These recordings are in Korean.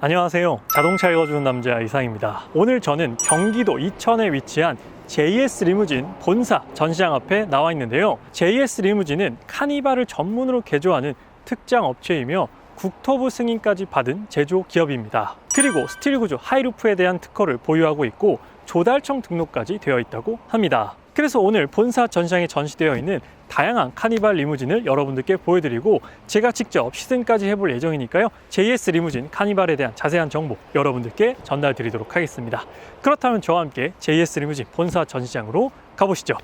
안녕하세요. 자동차 읽어주는 남자 이상입니다. 오늘 저는 경기도 이천에 위치한 JS 리무진 본사 전시장 앞에 나와 있는데요. JS 리무진은 카니발을 전문으로 개조하는 특장 업체이며 국토부 승인까지 받은 제조 기업입니다. 그리고 스틸 구조 하이루프에 대한 특허를 보유하고 있고 조달청 등록까지 되어 있다고 합니다. 그래서 오늘 본사 전시장에 전시되어 있는 다양한 카니발 리무진을 여러분들께 보여드리고 제가 직접 시승까지 해볼 예정이니까요. JS 리무진 카니발에 대한 자세한 정보 여러분들께 전달 드리도록 하겠습니다. 그렇다면 저와 함께 JS 리무진 본사 전시장으로 가보시죠.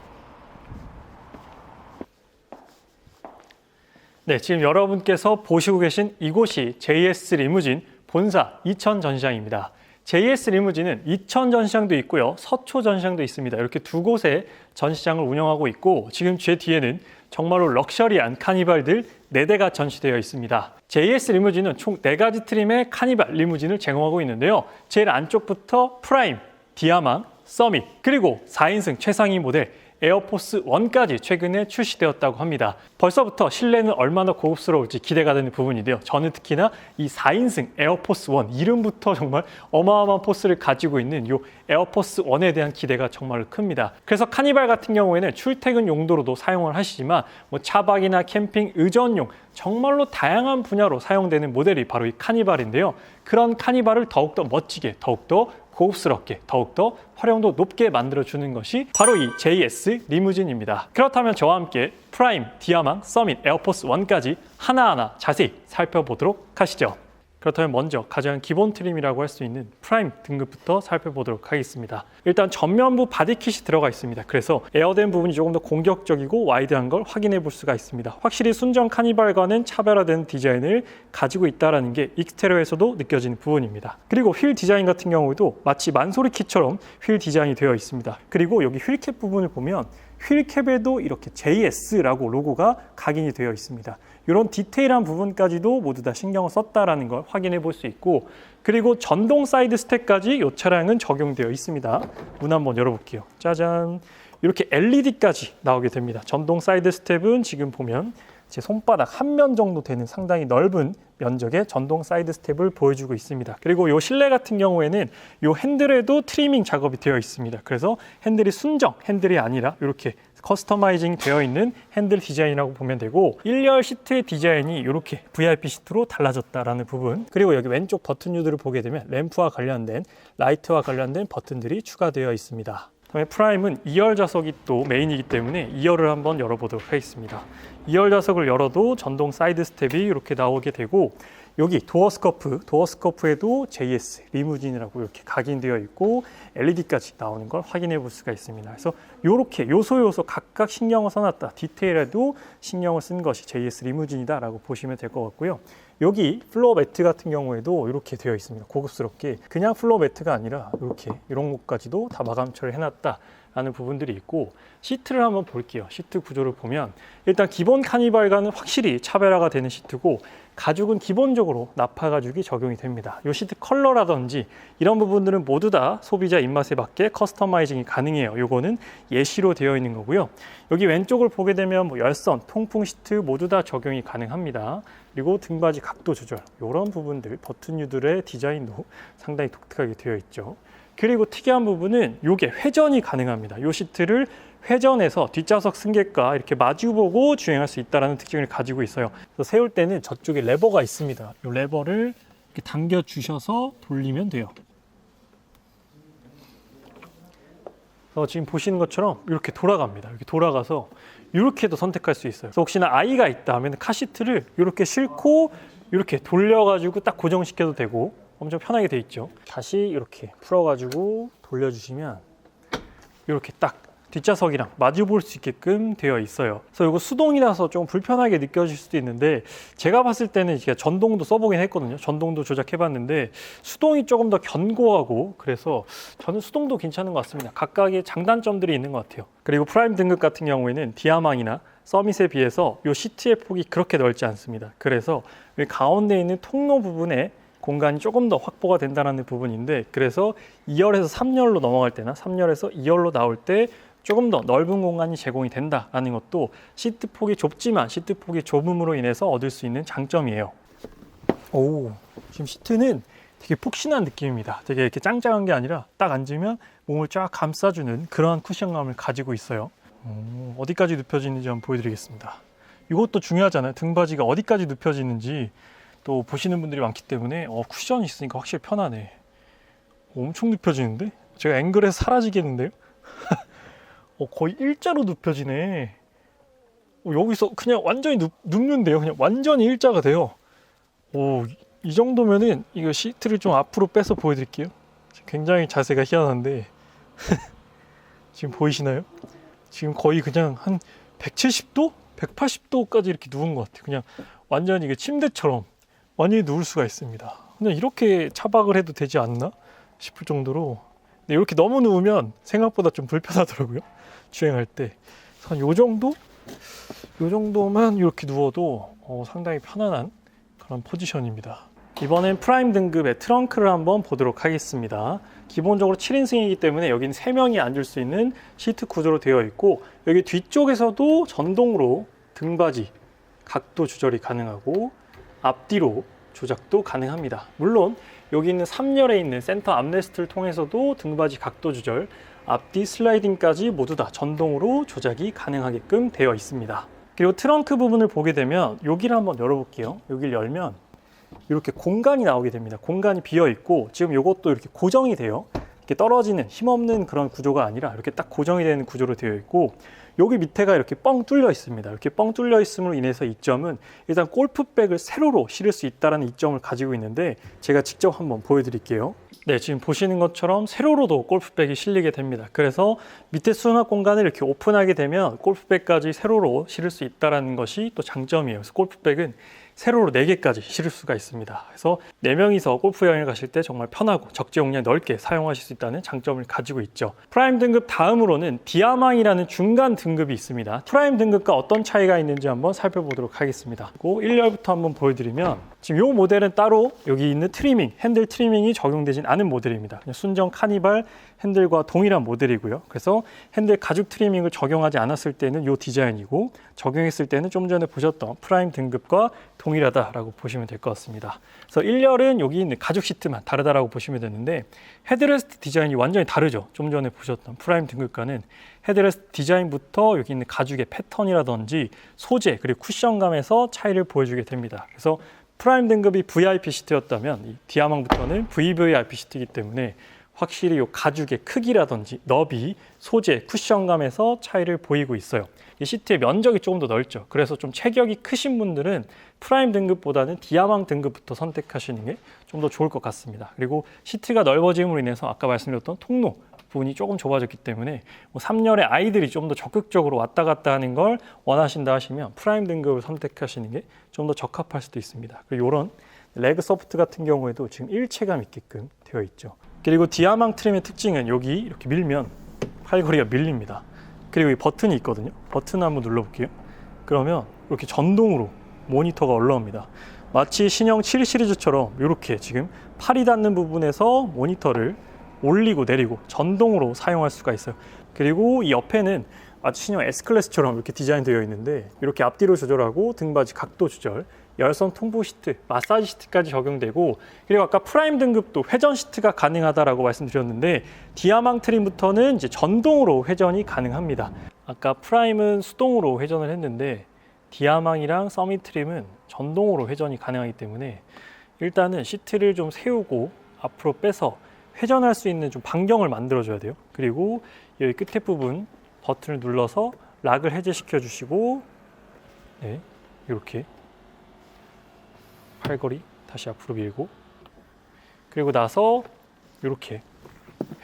네, 지금 여러분께서 보시고 계신 이곳이 JS 리무진 본사 이천 전시장입니다. JS 리무진은 이천 전시장도 있고요, 서초 전시장도 있습니다. 이렇게 두 곳에 전시장을 운영하고 있고 지금 제 뒤에는 정말로 럭셔리한 카니발들 네대가 전시되어 있습니다. JS 리무진은 총 네가지 트림의 카니발 리무진을 제공하고 있는데요. 제일 안쪽부터 프라임, 디아망, 서밋, 그리고 4인승 최상위 모델 에어포스 1까지 최근에 출시되었다고 합니다. 벌써부터 실내는 얼마나 고급스러울지 기대가 되는 부분인데요. 저는 특히나 이 4인승 에어포스 1 이름부터 정말 어마어마한 포스를 가지고 있는 이 에어포스 1에 대한 기대가 정말 큽니다. 그래서 카니발 같은 경우에는 출퇴근 용도로도 사용을 하시지만 뭐 차박이나 캠핑 의전용 정말로 다양한 분야로 사용되는 모델이 바로 이 카니발인데요. 그런 카니발을 더욱더 멋지게, 더욱더 고급스럽게 더욱더 활용도 높게 만들어주는 것이 바로 이 JS 리무진입니다. 그렇다면 저와 함께 프라임, 디아망, 서밋, 에어포스 1까지 하나하나 자세히 살펴보도록 하시죠. 그렇다면 먼저 가장 기본 트림이라고 할 수 있는 프라임 등급부터 살펴보도록 하겠습니다. 일단 전면부 바디킷이 들어가 있습니다. 그래서 에어된 부분이 조금 더 공격적이고 와이드한 걸 확인해 볼 수가 있습니다. 확실히 순정 카니발과는 차별화된 디자인을 가지고 있다는 게 익스테리어에서도 느껴지는 부분입니다. 그리고 휠 디자인 같은 경우에도 마치 만소리 키처럼 휠 디자인이 되어 있습니다. 그리고 여기 휠캡 부분을 보면 휠캡에도 이렇게 JS라고 로고가 각인이 되어 있습니다. 이런 디테일한 부분까지도 모두 다 신경을 썼다라는 걸 확인해 볼 수 있고 그리고 전동 사이드 스텝까지 이 차량은 적용되어 있습니다. 문 한번 열어볼게요. 짜잔. 이렇게 LED까지 나오게 됩니다. 전동 사이드 스텝은 지금 보면 제 손바닥 한 면 정도 되는 상당히 넓은 면적의 전동 사이드 스텝을 보여주고 있습니다. 그리고 이 실내 같은 경우에는 이 핸들에도 트리밍 작업이 되어 있습니다. 그래서 핸들이 순정 핸들이 아니라 이렇게 커스터마이징 되어 있는 핸들 디자인이라고 보면 되고 1열 시트의 디자인이 이렇게 VIP 시트로 달라졌다라는 부분 그리고 여기 왼쪽 버튼 유들을 보게 되면 램프와 관련된 라이트와 관련된 버튼들이 추가되어 있습니다. 다음에 프라임은 2열 좌석이 또 메인이기 때문에 2열을 한번 열어보도록 하겠습니다. 2열 좌석을 열어도 전동 사이드 스텝이 이렇게 나오게 되고 여기 도어 스커프, 도어 스커프에도 JS 리무진이라고 이렇게 각인되어 있고 LED까지 나오는 걸 확인해 볼 수가 있습니다. 그래서 이렇게 요소 요소 각각 신경을 써놨다. 디테일에도 신경을 쓴 것이 JS 리무진이다라고 보시면 될 것 같고요. 여기 플로어 매트 같은 경우에도 이렇게 되어 있습니다. 고급스럽게 그냥 플로어 매트가 아니라 이렇게 이런 것까지도 다 마감 처리를 해놨다. 라는 부분들이 있고 시트를 한번 볼게요. 시트 구조를 보면 일단 기본 카니발과는 확실히 차별화가 되는 시트고 가죽은 기본적으로 나파 가죽이 적용이 됩니다. 이 시트 컬러라든지 이런 부분들은 모두 다 소비자 입맛에 맞게 커스터마이징이 가능해요. 요거는 예시로 되어 있는 거고요. 여기 왼쪽을 보게 되면 뭐 열선, 통풍 시트 모두 다 적용이 가능합니다. 그리고 등받이 각도 조절 이런 부분들 버튼유들의 디자인도 상당히 독특하게 되어 있죠. 그리고 특이한 부분은 이게 회전이 가능합니다. 이 시트를 회전해서 뒷좌석 승객과 이렇게 마주보고 주행할 수 있다는 특징을 가지고 있어요. 그래서 세울 때는 저쪽에 레버가 있습니다. 이 레버를 이렇게 당겨 주셔서 돌리면 돼요. 그래서 지금 보시는 것처럼 이렇게 돌아갑니다. 이렇게 돌아가서 이렇게도 선택할 수 있어요. 그래서 혹시나 아이가 있다 하면 카시트를 이렇게 싣고 이렇게 돌려가지고 딱 고정시켜도 되고 엄청 편하게 돼 있죠. 다시 이렇게 풀어가지고 돌려주시면 이렇게 딱 뒷좌석이랑 마주 볼 수 있게끔 되어 있어요. 그래서 이거 수동이라서 좀 불편하게 느껴질 수도 있는데 제가 봤을 때는 제가 전동도 써보긴 했거든요. 전동도 조작해 봤는데 수동이 조금 더 견고하고 그래서 저는 수동도 괜찮은 것 같습니다. 각각의 장단점들이 있는 것 같아요. 그리고 프라임 등급 같은 경우에는 디아망이나 서밋에 비해서 이 시트의 폭이 그렇게 넓지 않습니다. 그래서 이 가운데 있는 통로 부분에 공간이 조금 더 확보가 된다는 부분인데 그래서 2열에서 3열로 넘어갈 때나 3열에서 2열로 나올 때 조금 더 넓은 공간이 제공이 된다라는 것도 시트 폭이 좁지만 시트 폭이 좁음으로 인해서 얻을 수 있는 장점이에요. 오, 지금 시트는 되게 폭신한 느낌입니다. 되게 이렇게 짱짱한 게 아니라 딱 앉으면 몸을 쫙 감싸주는 그런 쿠션감을 가지고 있어요. 오, 어디까지 눕혀지는지 한번 보여드리겠습니다. 이것도 중요하잖아요. 등받이가 어디까지 눕혀지는지 또 보시는 분들이 많기 때문에 어, 쿠션이 있으니까 확실히 편하네. 엄청 눕혀지는데? 제가 앵글에서 사라지겠는데요? 어, 거의 일자로 눕혀지네. 어, 여기서 그냥 완전히 눕, 눕는데요. 그냥 완전히 일자가 돼요. 오, 이 정도면은 이거 시트를 좀 앞으로 빼서 보여드릴게요. 굉장히 자세가 희한한데 지금 보이시나요? 지금 거의 그냥 한 170도, 180도까지 이렇게 누운 것 같아요. 그냥 완전히 이게 침대처럼 완전히 누울 수가 있습니다. 그냥 이렇게 차박을 해도 되지 않나 싶을 정도로 근데 이렇게 너무 누우면 생각보다 좀 불편하더라고요. 주행할 때. 한 요 정도? 요 정도만 이렇게 누워도 어, 상당히 편안한 그런 포지션입니다. 이번엔 프라임 등급의 트렁크를 한번 보도록 하겠습니다. 기본적으로 7인승이기 때문에 여기는 3명이 앉을 수 있는 시트 구조로 되어 있고 여기 뒤쪽에서도 전동으로 등받이 각도 조절이 가능하고 앞뒤로 조작도 가능합니다. 물론 여기 있는 3열에 있는 센터 암레스트를 통해서도 등받이 각도 조절, 앞뒤 슬라이딩까지 모두 다 전동으로 조작이 가능하게끔 되어 있습니다. 그리고 트렁크 부분을 보게 되면 여기를 한번 열어볼게요. 여기를 열면 이렇게 공간이 나오게 됩니다. 공간이 비어 있고 지금 이것도 이렇게 고정이 돼요. 이렇게 떨어지는 힘없는 그런 구조가 아니라 이렇게 딱 고정이 되는 구조로 되어 있고 여기 밑에가 이렇게 뻥 뚫려 있습니다. 이렇게 뻥 뚫려 있음으로 인해서 이점은 일단 골프백을 세로로 실을 수 있다는 이점을 가지고 있는데 제가 직접 한번 보여드릴게요. 네, 지금 보시는 것처럼 세로로도 골프백이 실리게 됩니다. 그래서 밑에 수납 공간을 이렇게 오픈하게 되면 골프백까지 세로로 실을 수 있다는 것이 또 장점이에요. 그래서 골프백은 세로로 4개까지 실을 수가 있습니다. 그래서 4명이서 골프 여행을 가실 때 정말 편하고 적재 용량 넓게 사용하실 수 있다는 장점을 가지고 있죠. 프라임 등급 다음으로는 디아망이라는 중간 등급이 있습니다. 프라임 등급과 어떤 차이가 있는지 한번 살펴보도록 하겠습니다. 그리고 1열부터 한번 보여드리면 지금 이 모델은 따로 여기 있는 트리밍, 핸들 트리밍이 적용되진 않은 모델입니다. 순정 카니발 핸들과 동일한 모델이고요. 그래서 핸들 가죽 트리밍을 적용하지 않았을 때는 이 디자인이고 적용했을 때는 좀 전에 보셨던 프라임 등급과 동일하다라고 보시면 될 것 같습니다. 그래서 1열은 여기 있는 가죽 시트만 다르다라고 보시면 되는데 헤드레스트 디자인이 완전히 다르죠. 좀 전에 보셨던 프라임 등급과는 헤드레스트 디자인부터 여기 있는 가죽의 패턴이라든지 소재 그리고 쿠션감에서 차이를 보여주게 됩니다. 그래서 프라임 등급이 VIP 시트였다면 이 디아망부터는 VVIP 시트이기 때문에 확실히 이 가죽의 크기라든지 너비, 소재, 쿠션감에서 차이를 보이고 있어요. 이 시트의 면적이 조금 더 넓죠. 그래서 좀 체격이 크신 분들은 프라임 등급보다는 디아망 등급부터 선택하시는 게 좀 더 좋을 것 같습니다. 그리고 시트가 넓어짐으로 인해서 아까 말씀드렸던 통로 부분이 조금 좁아졌기 때문에 뭐 3열의 아이들이 좀 더 적극적으로 왔다 갔다 하는 걸 원하신다 하시면 프라임 등급을 선택하시는 게 좀 더 적합할 수도 있습니다. 그리고 이런 레그 소프트 같은 경우에도 지금 일체감 있게끔 되어 있죠. 그리고 디아망 트림의 특징은 여기 이렇게 밀면 팔걸이가 밀립니다. 그리고 이 버튼이 있거든요. 버튼 한번 눌러볼게요. 그러면 이렇게 전동으로 모니터가 올라옵니다. 마치 신형 7 시리즈처럼 이렇게 지금 팔이 닿는 부분에서 모니터를 올리고 내리고 전동으로 사용할 수가 있어요. 그리고 이 옆에는 마치 신형 S클래스처럼 이렇게 디자인되어 있는데 이렇게 앞뒤로 조절하고 등받이 각도 조절, 열선 통보 시트, 마사지 시트까지 적용되고 그리고 아까 프라임 등급도 회전 시트가 가능하다라고 말씀드렸는데 디아망 트림부터는 이제 전동으로 회전이 가능합니다. 아까 프라임은 수동으로 회전을 했는데 디아망이랑 서밋 트림은 전동으로 회전이 가능하기 때문에 일단은 시트를 좀 세우고 앞으로 빼서 회전할 수 있는 좀 반경을 만들어 줘야 돼요. 그리고 여기 끝에 부분 버튼을 눌러서 락을 해제시켜 주시고 네, 이렇게 팔걸이 다시 앞으로 밀고 그리고 나서 이렇게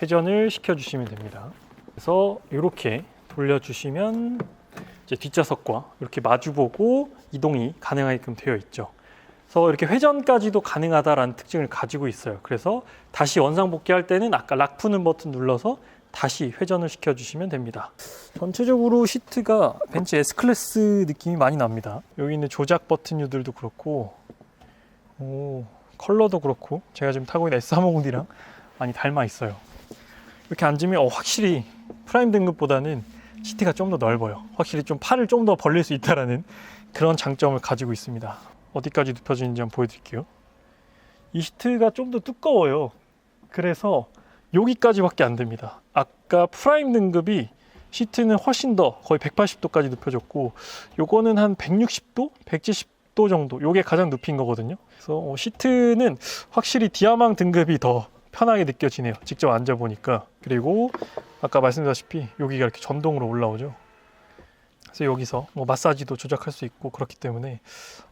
회전을 시켜 주시면 됩니다. 그래서 이렇게 돌려 주시면 이제 뒷좌석과 이렇게 마주보고 이동이 가능하게끔 되어 있죠. 그래서 이렇게 회전까지도 가능하다라는 특징을 가지고 있어요. 그래서 다시 원상 복귀할 때는 아까 락 푸는 버튼 눌러서 다시 회전을 시켜주시면 됩니다. 전체적으로 시트가 벤츠 S클래스 느낌이 많이 납니다. 여기 있는 조작 버튼류들도 그렇고 오, 컬러도 그렇고 제가 지금 타고 있는 S350D랑 많이 닮아 있어요. 이렇게 앉으면 어, 확실히 프라임 등급보다는 시트가 좀 더 넓어요. 확실히 좀 팔을 좀 더 벌릴 수 있다라는 그런 장점을 가지고 있습니다. 어디까지 눕혀지는지 한번 보여드릴게요. 이 시트가 좀 더 두꺼워요. 그래서 여기까지밖에 안 됩니다. 아까 프라임 등급이 시트는 훨씬 더 거의 180도까지 눕혀졌고 요거는 한 160도, 170도 정도. 요게 가장 눕힌 거거든요. 그래서 어, 시트는 확실히 디아망 등급이 더 편하게 느껴지네요. 직접 앉아 보니까. 그리고 아까 말씀드렸다시피 여기가 이렇게 전동으로 올라오죠. 그래서 여기서 뭐 마사지도 조작할 수 있고 그렇기 때문에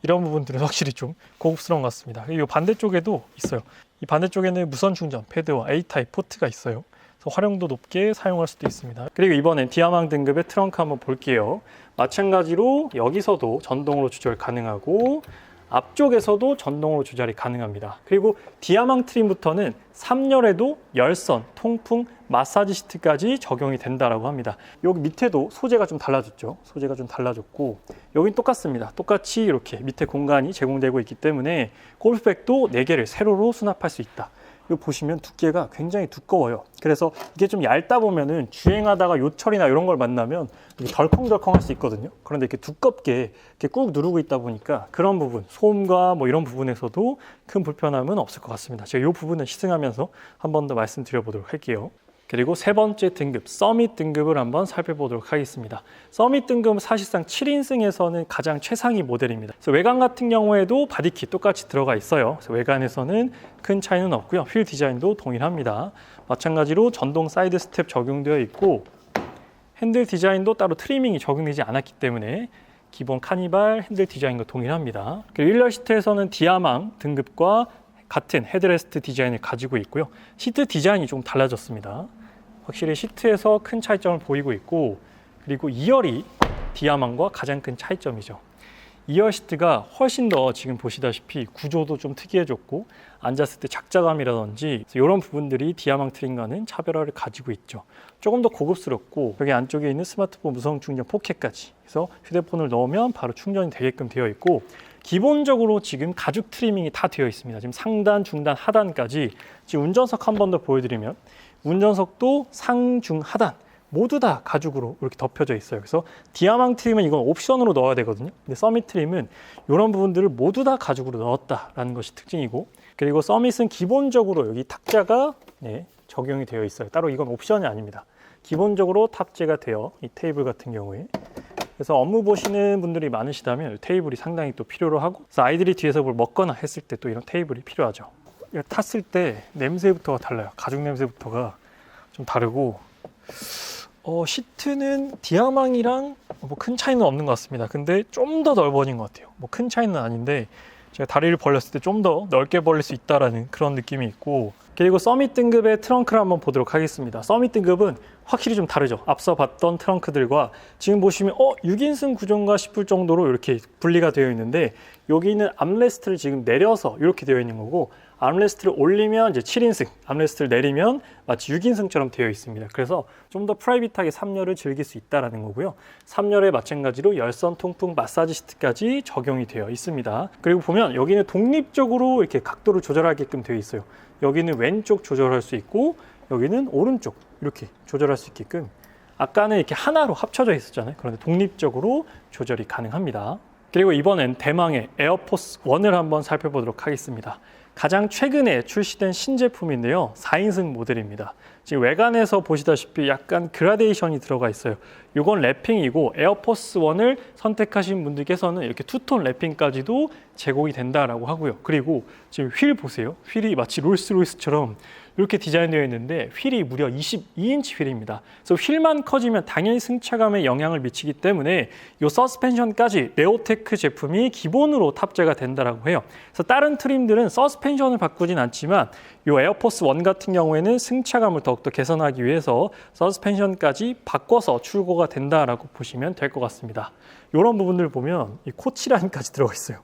이런 부분들은 확실히 좀 고급스러운 것 같습니다. 그리고 이 반대쪽에도 있어요. 이 반대쪽에는 무선 충전 패드와 A 타입 포트가 있어요. 활용도 높게 사용할 수도 있습니다. 그리고 이번엔 디아망 등급의 트렁크 한번 볼게요. 마찬가지로 여기서도 전동으로 조절 가능하고 앞쪽에서도 전동으로 조절이 가능합니다. 그리고 디아망 트림부터는 3열에도 열선, 통풍, 마사지 시트까지 적용이 된다라고 합니다. 여기 밑에도 소재가 좀 달라졌죠. 소재가 좀 달라졌고 여긴 똑같습니다. 똑같이 이렇게 밑에 공간이 제공되고 있기 때문에 골프백도 4개를 세로로 수납할 수 있다. 이거 보시면 두께가 굉장히 두꺼워요. 그래서 이게 좀 얇다 보면은 주행하다가 요철이나 이런 걸 만나면 이게 덜컹덜컹 할 수 있거든요. 그런데 이렇게 두껍게 이렇게 꾹 누르고 있다 보니까 그런 부분, 소음과 뭐 이런 부분에서도 큰 불편함은 없을 것 같습니다. 제가 이 부분은 시승하면서 한 번 더 말씀드려 보도록 할게요. 그리고 세 번째 등급, 서밋 등급을 한번 살펴보도록 하겠습니다. 서밋 등급은 사실상 7인승에서는 가장 최상위 모델입니다. 그래서 외관 같은 경우에도 바디킷 똑같이 들어가 있어요. 그래서 외관에서는 큰 차이는 없고요. 휠 디자인도 동일합니다. 마찬가지로 전동 사이드 스텝 적용되어 있고 핸들 디자인도 따로 트리밍이 적용되지 않았기 때문에 기본 카니발 핸들 디자인과 동일합니다. 그리고 일렬 시트에서는 디아망 등급과 같은 헤드레스트 디자인을 가지고 있고요. 시트 디자인이 좀 달라졌습니다. 확실히 시트에서 큰 차이점을 보이고 있고 그리고 2열이 디아망과 가장 큰 차이점이죠. 2열 시트가 훨씬 더 지금 보시다시피 구조도 좀 특이해졌고 앉았을 때 작자감이라든지 이런 부분들이 디아망 트림과는 차별화를 가지고 있죠. 조금 더 고급스럽고 여기 안쪽에 있는 스마트폰 무선 충전 포켓까지 그래서 휴대폰을 넣으면 바로 충전이 되게끔 되어 있고 기본적으로 지금 가죽 트리밍이 다 되어 있습니다. 지금 상단, 중단, 하단까지 지금 운전석 한 번 더 보여드리면 운전석도 상, 중, 하단 모두 다 가죽으로 이렇게 덮여져 있어요. 그래서 디아망 트림은 이건 옵션으로 넣어야 되거든요. 근데 서밋 트림은 이런 부분들을 모두 다 가죽으로 넣었다라는 것이 특징이고 그리고 서밋은 기본적으로 여기 탁자가 네, 적용이 되어 있어요. 따로 이건 옵션이 아닙니다. 기본적으로 탑재가 돼요. 이 테이블 같은 경우에. 그래서 업무 보시는 분들이 많으시다면 테이블이 상당히 또 필요로 하고 그래서 아이들이 뒤에서 뭘 먹거나 했을 때 또 이런 테이블이 필요하죠. 탔을 때 냄새부터가 달라요. 가죽 냄새부터가 좀 다르고 어, 시트는 디아망이랑 뭐 큰 차이는 없는 것 같습니다. 근데 좀 더 넓어진 것 같아요. 뭐 큰 차이는 아닌데 제가 다리를 벌렸을 때 좀 더 넓게 벌릴 수 있다라는 그런 느낌이 있고 그리고 서밋 등급의 트렁크를 한번 보도록 하겠습니다. 서밋 등급은 확실히 좀 다르죠. 앞서 봤던 트렁크들과 지금 보시면 어 6인승 구조인가 싶을 정도로 이렇게 분리가 되어 있는데 여기는 암레스트를 지금 내려서 이렇게 되어 있는 거고 암레스트를 올리면 이제 7인승, 암레스트를 내리면 마치 6인승처럼 되어 있습니다. 그래서 좀 더 프라이빗하게 3열을 즐길 수 있다라는 거고요. 3열에 마찬가지로 열선 통풍 마사지 시트까지 적용이 되어 있습니다. 그리고 보면 여기는 독립적으로 이렇게 각도를 조절하게끔 되어 있어요. 여기는 왼쪽 조절할 수 있고 여기는 오른쪽 이렇게 조절할 수 있게끔 아까는 이렇게 하나로 합쳐져 있었잖아요. 그런데 독립적으로 조절이 가능합니다. 그리고 이번엔 대망의 에어포스 1을 한번 살펴보도록 하겠습니다. 가장 최근에 출시된 신제품인데요. 4인승 모델입니다. 지금 외관에서 보시다시피 약간 그라데이션이 들어가 있어요. 이건 랩핑이고 에어포스 1을 선택하신 분들께서는 이렇게 투톤 랩핑까지도 제공이 된다라고 하고요. 그리고 지금 휠 보세요. 휠이 마치 롤스로이스처럼 이렇게 디자인되어 있는데 휠이 무려 22인치 휠입니다. 그래서 휠만 커지면 당연히 승차감에 영향을 미치기 때문에 이 서스펜션까지 네오테크 제품이 기본으로 탑재가 된다라고 해요. 그래서 다른 트림들은 서스펜션을 바꾸진 않지만 이 에어포스 1 같은 경우에는 승차감을 더 욱더 개선하기 위해서 서스펜션까지 바꿔서 출고가 된다라고 보시면 될 것 같습니다. 이런 부분들 보면 이 코치라인까지 들어가 있어요.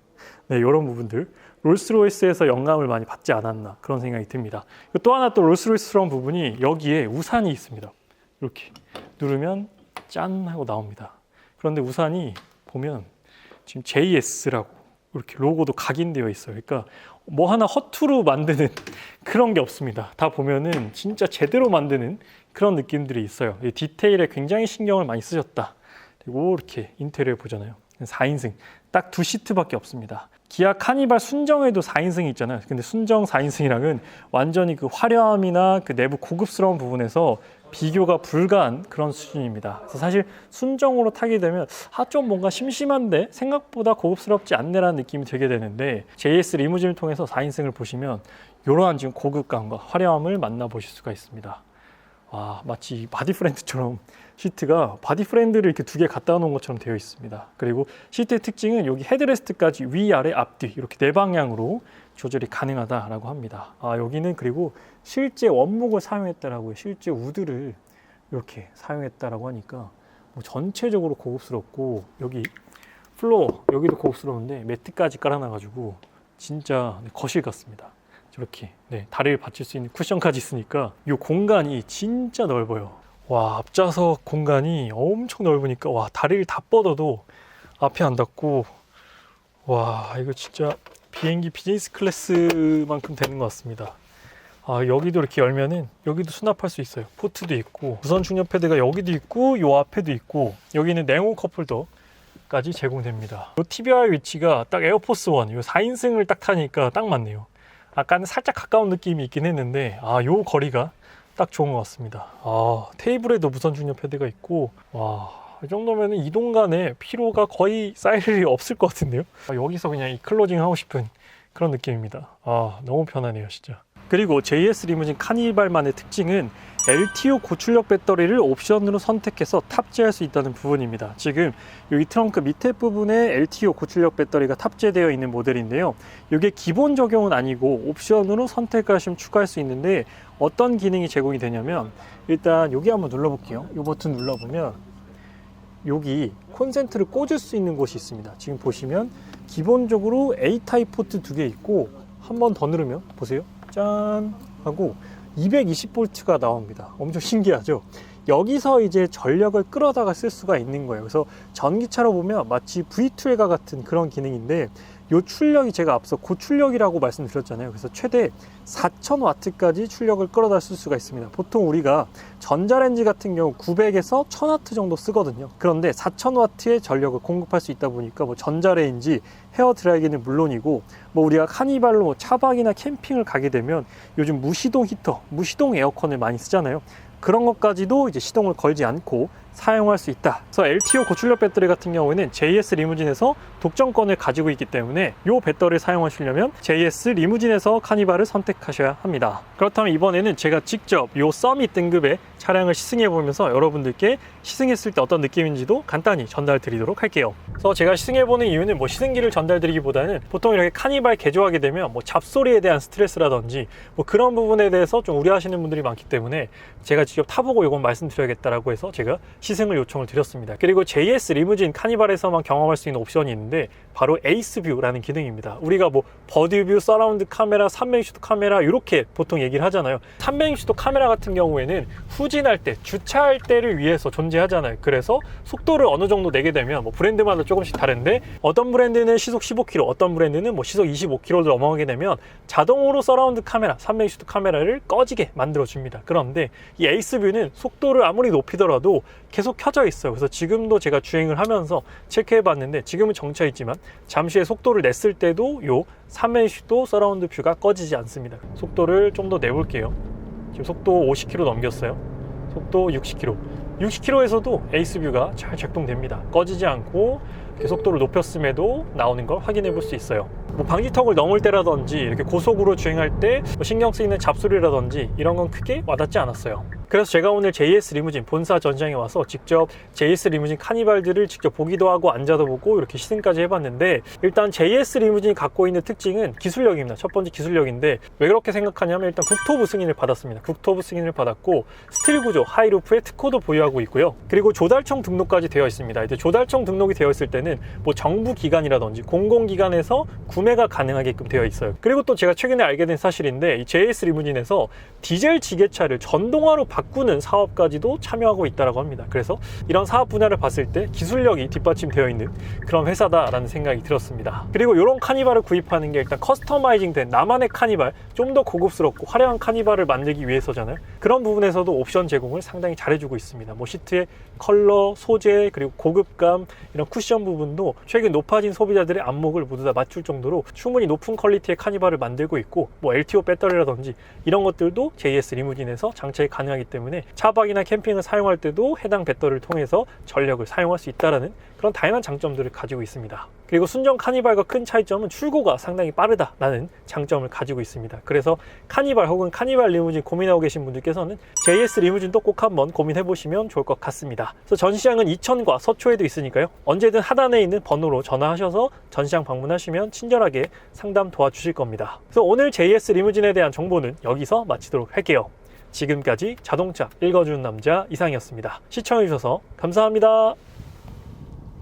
네, 이런 부분들. 롤스로이스에서 영감을 많이 받지 않았나 그런 생각이 듭니다. 또 하나 또 롤스로이스스러운 부분이 여기에 우산이 있습니다. 이렇게 누르면 짠 하고 나옵니다. 그런데 우산이 보면 지금 JS라고 이렇게 로고도 각인되어 있어요. 그러니까 뭐 하나 허투루 만드는 그런 게 없습니다. 다 보면은 진짜 제대로 만드는 그런 느낌들이 있어요. 이 디테일에 굉장히 신경을 많이 쓰셨다. 그리고 이렇게 인테리어 보잖아요. 4인승 딱 두 시트밖에 없습니다. 기아 카니발 순정에도 4인승이 있잖아요. 근데 순정 4인승이랑은 완전히 그 화려함이나 그 내부 고급스러운 부분에서 비교가 불가한 그런 수준입니다. 그래서 사실 순정으로 타게 되면 아 좀 뭔가 심심한데 생각보다 고급스럽지 않네라는 느낌이 들게 되는데 JS 리무진을 통해서 4인승을 보시면 이러한 지금 고급감과 화려함을 만나보실 수가 있습니다. 와 마치 바디 프렌드처럼 시트가 바디 프렌드를 이렇게 두 개 갖다 놓은 것처럼 되어 있습니다. 그리고 시트의 특징은 여기 헤드레스트까지 위, 아래, 앞뒤 이렇게 네 방향으로 조절이 가능하다라고 합니다. 아 여기는 그리고 실제 원목을 사용했다라고요. 실제 우드를 이렇게 사용했다라고 하니까 뭐 전체적으로 고급스럽고 여기 플로어 여기도 고급스러운데 매트까지 깔아놔가지고 진짜 거실 같습니다. 저렇게 네, 다리를 받칠 수 있는 쿠션까지 있으니까 이 공간이 진짜 넓어요. 와 앞좌석 공간이 엄청 넓으니까 와 다리를 다 뻗어도 앞에 안 닿고 와 이거 진짜 비행기 비즈니스 클래스만큼 되는 것 같습니다. 아 여기도 이렇게 열면은 여기도 수납할 수 있어요. 포트도 있고 무선 충전 패드가 여기도 있고 요 앞에도 있고 여기는 냉온 컵홀더까지 제공됩니다. 요 TBR 위치가 딱 에어포스 원, 요 4인승을 딱 타니까 딱 맞네요. 아까는 살짝 가까운 느낌이 있긴 했는데 아 요 거리가 딱 좋은 것 같습니다. 아 테이블에도 무선 충전 패드가 있고 와. 이 정도면 이동 간에 피로가 거의 쌓일 일이 없을 것 같은데요. 아, 여기서 그냥 이 클로징 하고 싶은 그런 느낌입니다. 아 너무 편하네요, 진짜. 그리고 JS 리무진 카니발만의 특징은 LTO 고출력 배터리를 옵션으로 선택해서 탑재할 수 있다는 부분입니다. 지금 여기 트렁크 밑에 부분에 LTO 고출력 배터리가 탑재되어 있는 모델인데요. 이게 기본 적용은 아니고 옵션으로 선택하시면 추가할 수 있는데 어떤 기능이 제공이 되냐면 일단 여기 한번 눌러볼게요. 이 버튼 눌러보면 여기 콘센트를 꽂을 수 있는 곳이 있습니다. 지금 보시면 기본적으로 A 타입 포트 두 개 있고 한 번 더 누르면 보세요. 짠 하고 220볼트가 나옵니다. 엄청 신기하죠? 여기서 이제 전력을 끌어다가 쓸 수가 있는 거예요. 그래서 전기차로 보면 마치 V2회가 같은 그런 기능인데 요 출력이 제가 앞서 고출력이라고 말씀드렸잖아요. 그래서 최대 4000와트까지 출력을 끌어다 쓸 수가 있습니다. 보통 우리가 전자레인지 같은 경우 900에서 1000와트 정도 쓰거든요. 그런데 4000와트의 전력을 공급할 수 있다 보니까 뭐 전자레인지, 헤어 드라이기는 물론이고 뭐 우리가 카니발로 뭐 차박이나 캠핑을 가게 되면 요즘 무시동 히터, 무시동 에어컨을 많이 쓰잖아요. 그런 것까지도 이제 시동을 걸지 않고 사용할 수 있다. 그래서 LTO 고출력 배터리 같은 경우에는 JS 리무진에서 독점권을 가지고 있기 때문에 이 배터리를 사용하시려면 JS 리무진에서 카니발을 선택하셔야 합니다. 그렇다면 이번에는 제가 직접 이 서밋 등급의 차량을 시승해 보면서 여러분들께 시승했을 때 어떤 느낌인지도 간단히 전달 드리도록 할게요. 그래서 제가 시승해 보는 이유는 뭐 시승기를 전달 드리기보다는 보통 이렇게 카니발 개조하게 되면 뭐 잡소리에 대한 스트레스라든지 뭐 그런 부분에 대해서 좀 우려하시는 분들이 많기 때문에 제가 직접 타보고 이건 말씀드려야겠다라고 해서 제가 시승을 요청을 드렸습니다. 그리고 JS 리무진 카니발에서만 경험할 수 있는 옵션이 있는데 바로 에이스 뷰라는 기능입니다. 우리가 뭐 버디 뷰, 서라운드 카메라, 360도 카메라 이렇게 보통 얘기를 하잖아요. 360도 카메라 같은 경우에는 후진할 때, 주차할 때를 위해서 존재하잖아요. 그래서 속도를 어느 정도 내게 되면 뭐 브랜드마다 조금씩 다른데 어떤 브랜드는 시속 15km, 어떤 브랜드는 뭐 시속 25km를 넘어가게 되면 자동으로 서라운드 카메라, 360도 카메라를 꺼지게 만들어 줍니다. 그런데 이 에이스 뷰는 속도를 아무리 높이더라도 계속 켜져 있어요. 그래서 지금도 제가 주행을 하면서 체크해 봤는데 지금은 정차 있지만 잠시 후에 속도를 냈을 때도 요 360도 서라운드 뷰가 꺼지지 않습니다. 속도를 좀 더 내볼게요. 지금 속도 50km 넘겼어요. 속도 60km. 60km에서도 에이스 뷰가 잘 작동됩니다. 꺼지지 않고 속도를 높였음에도 나오는 걸 확인해 볼 수 있어요. 뭐 방지턱을 넘을 때라든지 이렇게 고속으로 주행할 때뭐 신경 쓰이는 잡소리라든지 이런 건 크게 와닿지 않았어요. 그래서 제가 오늘 JS 리무진 본사 전장에 와서 직접 JS 리무진 카니발들을 직접 보기도 하고 앉아도 보고 이렇게 시승까지 해봤는데 일단 JS 리무진이 갖고 있는 특징은 기술력입니다. 첫 번째 기술력인데 왜 그렇게 생각하냐면 일단 국토부 승인을 받았습니다. 국토부 승인을 받았고 스틸 구조 하이루프의 특허도 보유하고 있고요. 그리고 조달청 등록까지 되어 있습니다. 이제 조달청 등록이 되어 있을 때는 뭐 정부 기관이라든지 공공기관에서 구매가 가능하게끔 되어 있어요. 그리고 또 제가 최근에 알게 된 사실인데 이 JS 리무진에서 디젤 지게차를 전동화로 바 꾸는 사업까지도 참여하고 있다고 합니다. 그래서 이런 사업 분야를 봤을 때 기술력이 뒷받침되어 있는 그런 회사다라는 생각이 들었습니다. 그리고 이런 카니발을 구입하는 게 일단 커스터마이징 된 나만의 카니발, 좀 더 고급스럽고 화려한 카니발을 만들기 위해서잖아요. 그런 부분에서도 옵션 제공을 상당히 잘해주고 있습니다. 뭐 시트의 컬러, 소재, 그리고 고급감 이런 쿠션 부분도 최근 높아진 소비자들의 안목을 모두 다 맞출 정도로 충분히 높은 퀄리티의 카니발을 만들고 있고 뭐 LTO 배터리라든지 이런 것들도 JS 리무진에서 장착이 가능하기 때문에 차박이나 캠핑을 사용할 때도 해당 배터리를 통해서 전력을 사용할 수 있다라는 그런 다양한 장점들을 가지고 있습니다. 그리고 순정 카니발과 큰 차이점은 출고가 상당히 빠르다라는 장점을 가지고 있습니다. 그래서 카니발 혹은 카니발 리무진 고민하고 계신 분들께서는 JS 리무진도 꼭 한번 고민해 보시면 좋을 것 같습니다. 그래서 전시장은 이천과 서초에도 있으니까요. 언제든 하단에 있는 번호로 전화하셔서 전시장 방문하시면 친절하게 상담 도와주실 겁니다. 그래서 오늘 JS 리무진에 대한 정보는 여기서 마치도록 할게요. 지금까지 자동차 읽어주는 남자 이상이었습니다. 시청해주셔서 감사합니다.